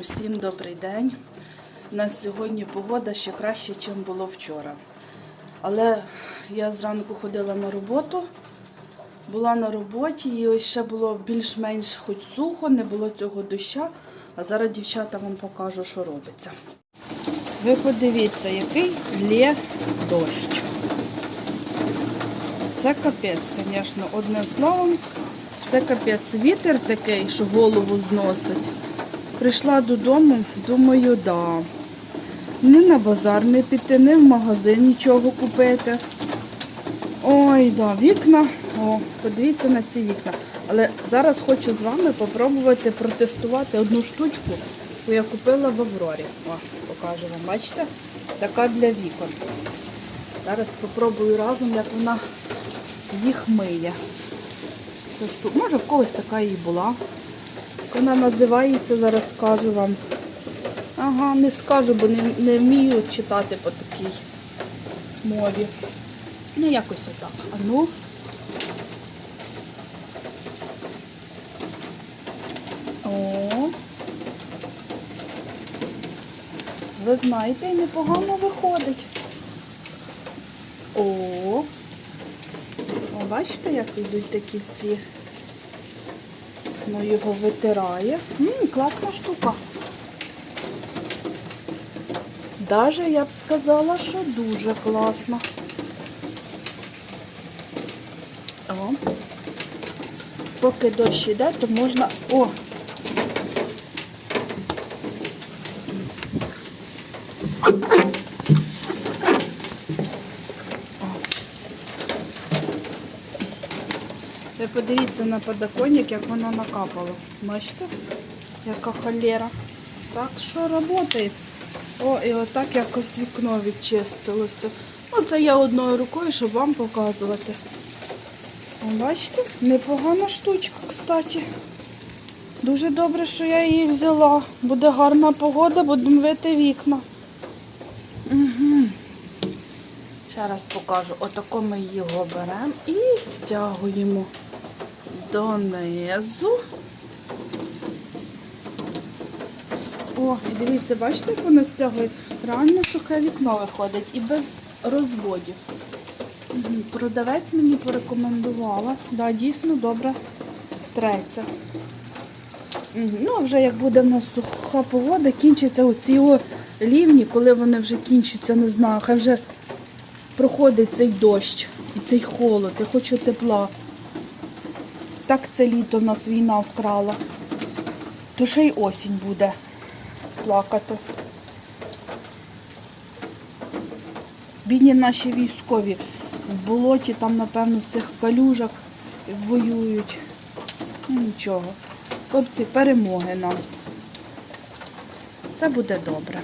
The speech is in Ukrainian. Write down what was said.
Усім добрий день. У нас сьогодні погода ще краще, ніж було вчора. Але я зранку ходила на роботу, була на роботі і ось ще було більш-менш хоч сухо, не було цього доща. А зараз дівчата вам покажу, що робиться. Ви подивіться, який лє дощ. Це капець, звісно, одним словом. Це капець вітер такий, що голову зносить. Прийшла додому, думаю, да. Ні на базар не піти, ні в магазин нічого купити. Ой, да, вікна. О, подивіться на ці вікна. Але зараз хочу з вами попробувати протестувати одну штучку, яку я купила в Аврорі. О, покажу вам, бачите? Така для вікон. Зараз спробую разом, як вона їх миє. Це штука. Може в когось така і була. Вона називається, зараз скажу вам. Ага, не скажу, бо не, не вмію читати по такій мові. Ну, якось отак. А ну. О. Ви знаєте, і непогано виходить. О. О, бачите, як йдуть такі ці. Ну, його витирає. Ммм, класна штука. Даже я б сказала, що дуже класно. О. Поки дощ йде, то можна... О! Ви подивіться на подоконник, як воно накапало. Бачите? Яка холера. Так що працює. О, і отак якось вікно відчистилося. Ну, це я одною рукою, щоб вам показувати. Бачите? Непогана штучка, кстати. Дуже добре, що я її взяла. Буде гарна погода, будемо мити вікна. Угу. Ще раз покажу. Отако ми його беремо і стягуємо донизу. О, і дивіться, бачите, як воно стягує? Реально сухе вікно виходить і без розводів. Продавець мені порекомендувала. Да, дійсно добре треться. Ну, вже як буде в нас суха погода, кінчаться оці лівні, коли вони вже кінчаться, не знаю, хай вже проходить цей дощ і цей холод, я хочу тепла. Так це літо в нас війна вкрала. То ще й осінь буде плакати. Бідні наші військові в болоті, там, напевно, в цих калюжах воюють. Ну, нічого. Хлопці, перемоги нам. Все буде добре.